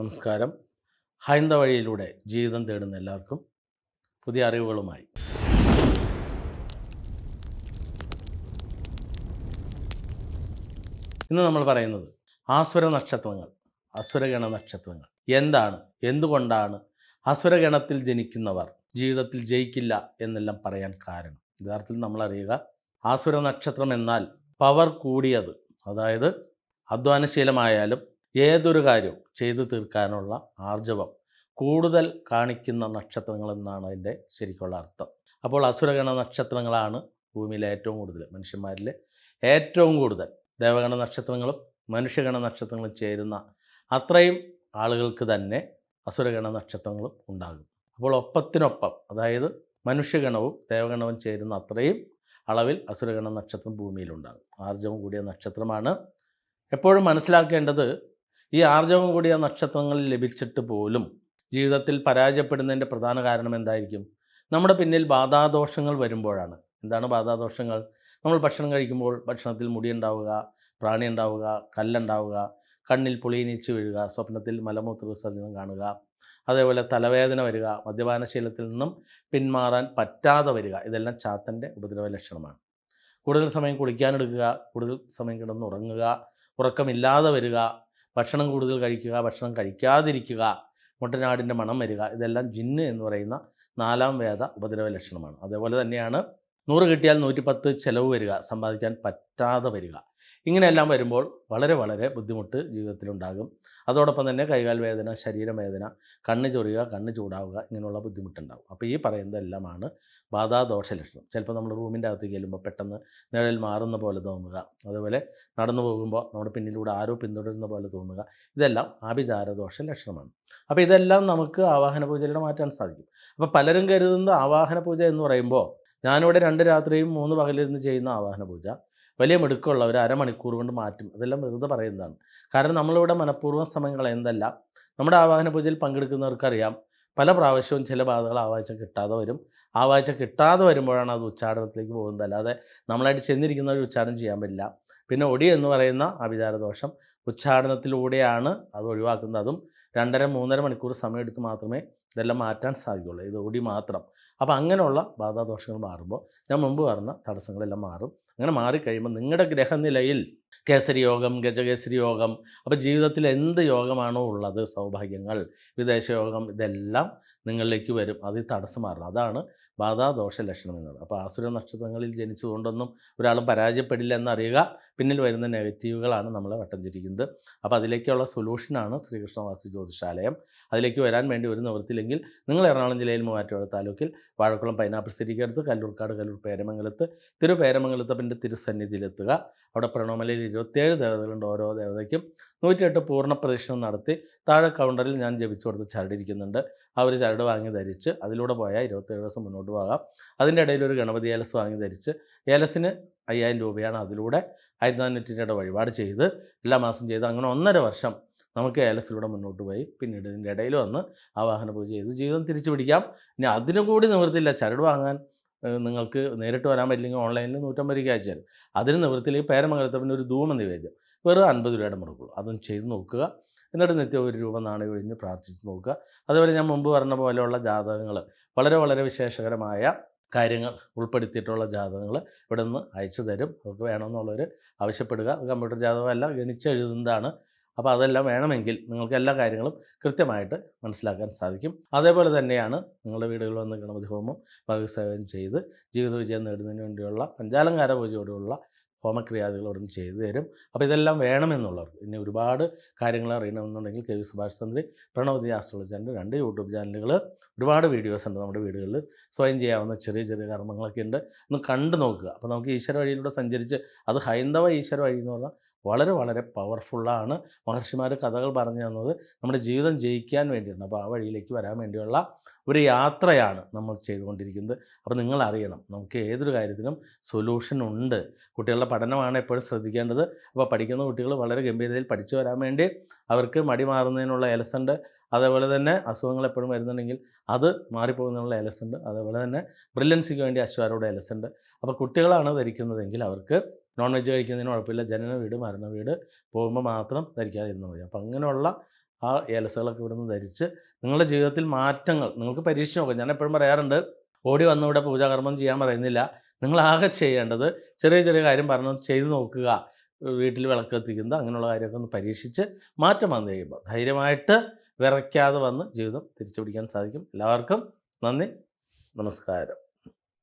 നമസ്കാരം. ഹൈന്ദ വഴിയിലൂടെ ജീവിതം തേടുന്ന എല്ലാവർക്കും പുതിയ അറിവുകളുമായി. ഇന്ന് നമ്മൾ പറയുന്നത് ആസുര നക്ഷത്രങ്ങൾ അസുരഗണ നക്ഷത്രങ്ങൾ എന്താണ്? എന്തുകൊണ്ടാണ് അസുരഗണത്തിൽ ജനിക്കുന്നവർ ജീവിതത്തിൽ ജയിക്കില്ല എന്നെല്ലാം പറയാൻ കാരണം? യഥാർത്ഥത്തിൽ നമ്മൾ അറിയുക ആസുര നക്ഷത്രം എന്നാൽ പവർ കൂടിയത് അതായത് അധ്വാനശീലമായാലും ഏതൊരു കാര്യവും ചെയ്തു തീർക്കാനുള്ള ആർജവം കൂടുതൽ കാണിക്കുന്ന നക്ഷത്രങ്ങൾ എന്നാണ് അതിന്റെ ശരിക്കുള്ള അർത്ഥം. അപ്പോൾ അസുരഗണ നക്ഷത്രങ്ങളാണ് ഭൂമിയിലെ ഏറ്റവും കൂടുതൽ മനുഷ്യന്മാരിൽ ഏറ്റവും കൂടുതൽ. ദേവഗണ നക്ഷത്രങ്ങളും മനുഷ്യഗണ നക്ഷത്രങ്ങളും ചേരുന്ന അത്രയും ആളുകൾക്ക് തന്നെ അസുരഗണ നക്ഷത്രങ്ങളും ഉണ്ടാകും. അപ്പോൾ ഒപ്പത്തിനൊപ്പം അതായത് മനുഷ്യഗണവും ദേവഗണവും ചേരുന്ന അത്രയും അളവിൽ അസുരഗണ നക്ഷത്രം ഭൂമിയിലുണ്ടാകും. ആർജവം കൂടിയ നക്ഷത്രമാണ്. എപ്പോഴും മനസ്സിലാക്കേണ്ടത് ഈ ആർജവം കൂടിയ നക്ഷത്രങ്ങളിൽ ലഭിച്ചിട്ട് പോലും ജീവിതത്തിൽ പരാജയപ്പെടുന്നതിന്റെ പ്രധാന കാരണം എന്തായിരിക്കും? നമ്മുടെ പിന്നിൽ ബാധാദോഷങ്ങൾ വരുമ്പോഴാണ്. എന്താണ് ബാധാദോഷങ്ങൾ? നമ്മൾ ഭക്ഷണം കഴിക്കുമ്പോൾ ഭക്ഷണത്തിൽ മുടി ഉണ്ടാവുക പ്രാണി ഉണ്ടാവുക കല്ലുണ്ടാവുക കണ്ണിൽ പുളിയിനീച്ച് വീഴുക സ്വപ്നത്തിൽ മലമൂത്ര വിസർജനം കാണുക അതേപോലെ തലവേദന വരിക മദ്യപാനശീലത്തിൽ നിന്നും പിന്മാറാൻ പറ്റാതെ വരിക ഇതെല്ലാം ചാത്തന്റെ ഉപദ്രവ ലക്ഷണമാണ്. കൂടുതൽ സമയം കുളിക്കാനെടുക്കുക കൂടുതൽ സമയം കിടന്ന് കിടന്നുറങ്ങുക ഉറക്കമില്ലാതെ വരിക ഭക്ഷണം കൂടുതൽ കഴിക്കുക ഭക്ഷണം കഴിക്കാതിരിക്കുക മുട്ടനാടിന്റെ മണം വരിക ഇതെല്ലാം ജിന്ന് എന്ന് പറയുന്ന നാലാം വേദ ഉപദ്രവ ലക്ഷണമാണ്. അതേപോലെ തന്നെയാണ് നൂറ് കിട്ടിയാൽ നൂറ്റിപ്പത്ത് ചിലവ് വരിക സമ്പാദിക്കാൻ പറ്റാതെ വരിക. ഇങ്ങനെയെല്ലാം വരുമ്പോൾ വളരെ വളരെ ബുദ്ധിമുട്ട് ജീവിതത്തിലുണ്ടാകും. അതോടൊപ്പം തന്നെ കൈകാൽ വേദന ശരീരവേദന കണ്ണ് ചൊറിയുക കണ്ണ് ചൂടാവുക ഇങ്ങനെയുള്ള ബുദ്ധിമുട്ടുണ്ടാവും. അപ്പോൾ ഈ പറയുന്നതെല്ലാമാണ് ബാധാദോഷ ലക്ഷണം ചിലപ്പോൾ നമ്മൾ റൂമിന്റെ അകത്ത് ചെല്ലുമ്പോൾ പെട്ടെന്ന് നിഴൽ മാറുന്ന പോലെ തോന്നുക. അതുപോലെ നടന്നു പോകുമ്പോൾ നമ്മുടെ പിന്നിലൂടെ ആരോ പിന്തുടരുന്ന പോലെ തോന്നുക. ഇതെല്ലാം ആഭിചാരദോഷ ലക്ഷണമാണ് അപ്പോൾ ഇതെല്ലാം നമുക്ക് ആവാഹന പൂജയിലൂടെ മാറ്റാൻ സാധിക്കും. അപ്പോൾ പലരും കരുതുന്ന ആവാഹന പൂജ എന്ന് പറയുമ്പോൾ ഞാനിവിടെ രണ്ട് രാത്രിയും മൂന്ന് പകലിരുന്ന് ചെയ്യുന്ന ആവാഹന പൂജ. വലിയ മിടുക്കമുള്ള ഒരു അരമണിക്കൂർ കൊണ്ട് മാറ്റും. അതെല്ലാം വെറുതെ പറയുന്നതാണ്. കാരണം നമ്മളിവിടെ മനഃപൂർവം സമയം എന്തല്ല നമ്മുടെ ആവാഹന പൂജയിൽ പങ്കെടുക്കുന്നവർക്കറിയാം പല പ്രാവശ്യവും ചില ബാധകൾ ആവാഴ്ച കിട്ടാതെ വരും. ആവാഴ്ച കിട്ടാതെ വരുമ്പോഴാണ് അത് ഉച്ചാരണത്തിലേക്ക് പോകുന്നത്. അല്ലാതെ നമ്മളായിട്ട് ചെന്നിരിക്കുന്ന ഒരു ഉച്ചാരണം ചെയ്യാൻ പറ്റില്ല. പിന്നെ ഒടി എന്ന് പറയുന്ന അഭിചാരദോഷം ഉച്ചാരണത്തിലൂടെയാണ് അത് ഒഴിവാക്കുന്നത്. അതും രണ്ടര മൂന്നര മണിക്കൂർ സമയമെടുത്ത് മാത്രമേ ഇതെല്ലാം മാറ്റാൻ സാധിക്കുള്ളൂ ഇത് ഒടി മാത്രം. അപ്പോൾ അങ്ങനെയുള്ള ബാധാദോഷങ്ങൾ മാറുമ്പോൾ ഞാൻ മുമ്പ് പറഞ്ഞ തടസ്സങ്ങളെല്ലാം മാറും. അങ്ങനെ മാറിക്കഴിയുമ്പോൾ നിങ്ങളുടെ ഗ്രഹനിലയിൽ കേസരി യോഗം ഗജകേസരി യോഗം അപ്പോൾ ജീവിതത്തിൽ എന്ത് യോഗമാണോ ഉള്ളത് സൗഭാഗ്യങ്ങൾ വിദേശയോഗം ഇതെല്ലാം നിങ്ങളിലേക്ക് വരും. അത് തടസ്സം മാറണം. അതാണ് ബാധാദോഷ ലക്ഷണം എന്നത്. അപ്പോൾ ആസുര നക്ഷത്രങ്ങളിൽ ജനിച്ചതുകൊണ്ടൊന്നും ഒരാളും പരാജയപ്പെടില്ല എന്നറിയുക പിന്നിൽ വരുന്ന നെഗറ്റീവുകളാണ് നമ്മൾ വട്ടം അപ്പോൾ അതിലേക്കുള്ള സൊല്യൂഷനാണ് ശ്രീകൃഷ്ണവാസി ജ്യോതിഷാലയം അതിലേക്ക് വരാൻ വേണ്ടി ഒരു നിവൃത്തിയില്ലെങ്കിൽ നിങ്ങൾ എറണാകുളം ജില്ലയിൽ മൂവാറ്റുപുഴ താലൂക്കിൽ വാഴക്കുളം പൈനാപ്പിൾ സിറ്റിക്കടുത്ത് കല്ലൂർക്കാട് കല്ലൂർ പേരമംഗലത്ത് തിരു പേരമംഗലത്തപ്പന്റെ തിരുസന്നിധിയിലെത്തുക. അവിടെ പ്രണോമലയിൽ ഇരുപത്തിയേഴ് ദേവതകളുണ്ട്. ഓരോ ദേവതയ്ക്കും നൂറ്റിയെട്ട് പൂർണ പ്രദക്ഷിണം നടത്തി താഴെ കൗണ്ടറിൽ ഞാൻ ജപിച്ചു കൊടുത്ത് ചരടിരിക്കുന്നുണ്ട്. ആ ഒരു ചരട് വാങ്ങി ധരിച്ച് അതിലൂടെ പോയാൽ ഇരുപത്തേഴ് ദിവസം മുന്നോട്ട് പോകാം. അതിന്റെ ഇടയിൽ ഒരു ഗണപതി ഏലസ് വാങ്ങി ധരിച്ച് ഏലസിന് അയ്യായിരം രൂപയാണ് അതിലൂടെ ആയിരത്തി നാനൂറ്റി രൂപയുടെ വഴിപാട് ചെയ്ത് എല്ലാ മാസം ചെയ്ത് അങ്ങനെ ഒന്നര വർഷം നമുക്ക് ഏലസിലൂടെ മുന്നോട്ട് പോയി. പിന്നീട് ഇതിന്റെ ഇടയിൽ വന്ന് ആ വാഹന പൂജ ചെയ്ത് ജീവിതം തിരിച്ചു പിടിക്കാം ഇനി അതിനും കൂടി നിവൃത്തിയില്ല. ചരട് വാങ്ങാൻ നിങ്ങൾക്ക് നേരിട്ട് വരാൻ പറ്റില്ലെങ്കിൽ ഓൺലൈനിൽ നൂറ്റമ്പത് രൂപയ്ക്ക് അയച്ചു തരും അതിന് നിവൃത്തിയിൽ പേരമംഗലത്തപ്പിന്റെ ഒരു ധൂമ നിവേദ്യം വെറും അൻപത് രൂപയുടെ മുടക്കുള്ളൂ അതും ചെയ്ത് നോക്കുക. എന്നിട്ട് നിത്യം ഒരു രൂപ നാണി ഒഴിഞ്ഞ് പ്രാർത്ഥിച്ച് നോക്കുക. അതുപോലെ ഞാൻ മുമ്പ് പറഞ്ഞ പോലെയുള്ള ജാതകങ്ങൾ വളരെ വളരെ വിശേഷകരമായ കാര്യങ്ങൾ ഉൾപ്പെടുത്തിയിട്ടുള്ള ജാതകങ്ങൾ ഇവിടെ നിന്ന് അയച്ചു തരും. അവർക്ക് വേണമെന്നുള്ളവർ ആവശ്യപ്പെടുക. കമ്പ്യൂട്ടർ ജാതകമല്ല ഗണിച്ചെഴുതുന്നതാണ് അപ്പോൾ അതെല്ലാം വേണമെങ്കിൽ നിങ്ങൾക്ക് എല്ലാ കാര്യങ്ങളും കൃത്യമായിട്ട് മനസ്സിലാക്കാൻ സാധിക്കും. അതേപോലെ തന്നെയാണ് നിങ്ങളുടെ വീടുകളിൽ വന്ന് ഗണപതി ഹോമം ഭഗവത്സേവനം ചെയ്ത് ജീവിത വിജയം നേടുന്നതിന് വേണ്ടിയുള്ള പഞ്ചാലങ്കാര പൂജയോടുള്ള ഹോമക്രിയാദികൾ ഉടൻ ചെയ്തു തരും. അപ്പോൾ ഇതെല്ലാം വേണമെന്നുള്ളവർക്ക് ഇനി ഒരുപാട് കാര്യങ്ങൾ അറിയണമെന്നുണ്ടെങ്കിൽ കെ വി സുഭാഷ് തന്ത്രി പ്രണവതി ആസ്ട്രോളജറിന്റെ രണ്ട് യൂട്യൂബ് ചാനലുകൾ ഒരുപാട് വീഡിയോസ് ഉണ്ട് നമ്മുടെ വീടുകളിൽ സ്വയം ചെയ്യാവുന്ന ചെറിയ ചെറിയ കർമ്മങ്ങളൊക്കെ ഉണ്ട്. ഒന്ന് കണ്ടു നോക്കുക. അപ്പോൾ നമുക്ക് ഈശ്വര വഴിയിലൂടെ സഞ്ചരിച്ച് അത് ഹൈന്ദവ ഈശ്വര വഴി എന്ന് പറഞ്ഞാൽ വളരെ വളരെ പവർഫുള്ളാണ് മഹർഷിമാർ കഥകൾ പറഞ്ഞു തന്നത് നമ്മുടെ ജീവിതം ജയിക്കാൻ വേണ്ടിയിട്ടുണ്ട് അപ്പോൾ ആ വഴിയിലേക്ക് വരാൻ വേണ്ടിയുള്ള ഒരു യാത്രയാണ് നമ്മൾ ചെയ്തുകൊണ്ടിരിക്കുന്നത്. അപ്പോൾ നിങ്ങൾ അറിയണം നമുക്ക് ഏതൊരു കാര്യത്തിനും സൊല്യൂഷൻ ഉണ്ട്. കുട്ടികളുടെ പഠനമാണ് എപ്പോഴും ശ്രദ്ധിക്കേണ്ടത്. അപ്പോൾ പഠിക്കുന്ന കുട്ടികൾ വളരെ ഗംഭീരതയിൽ പഠിച്ചു വരാൻ വേണ്ടി അവർക്ക് മടി മാറുന്നതിനുള്ള എലസുണ്ട് അതേപോലെ തന്നെ അസുഖങ്ങൾ എപ്പോഴും വരുന്നുണ്ടെങ്കിൽ അത് മാറിപ്പോകുന്നതിനുള്ള എലസുണ്ട് അതേപോലെ തന്നെ ബ്രില്യൻസിക്ക് വേണ്ടി അശ്വാരോടെ ഉണ്ട്. അപ്പോൾ കുട്ടികളാണ് ധരിക്കുന്നതെങ്കിൽ അവർക്ക് നോൺ വെജ് കഴിക്കുന്നതിന് കുഴപ്പമില്ല. ജനന വീട് മരണ വീട് പോകുമ്പോൾ മാത്രം ധരിക്കാതിരുന്നാൽ മതി. അപ്പോൾ അങ്ങനെയുള്ള ആ ഏലസുകളൊക്കെ ഇവിടുന്ന് ധരിച്ച് നിങ്ങളുടെ ജീവിതത്തിൽ മാറ്റങ്ങൾ നിങ്ങൾക്ക് പരീക്ഷ നോക്കാം. ഞാൻ എപ്പോഴും പറയാറുണ്ട് ഓടി വന്ന് ഇവിടെ പൂജാകർമ്മം ചെയ്യാൻ പറയുന്നില്ല. നിങ്ങൾ ആകെ ചെയ്യേണ്ടത് ചെറിയ ചെറിയ കാര്യം പറഞ്ഞു ചെയ്തു നോക്കുക വീട്ടിൽ വിളക്ക് കത്തിക്കുന്നത് അങ്ങനെയുള്ള കാര്യമൊക്കെ ഒന്ന് പരീക്ഷിച്ച് മാറ്റം വന്നു കഴിയുമ്പോൾ. ധൈര്യമായിട്ട് വിറയ്ക്കാതെ വന്ന് ജീവിതം തിരിച്ചു പിടിക്കാൻ സാധിക്കും. എല്ലാവർക്കും നന്ദി. നമസ്കാരം.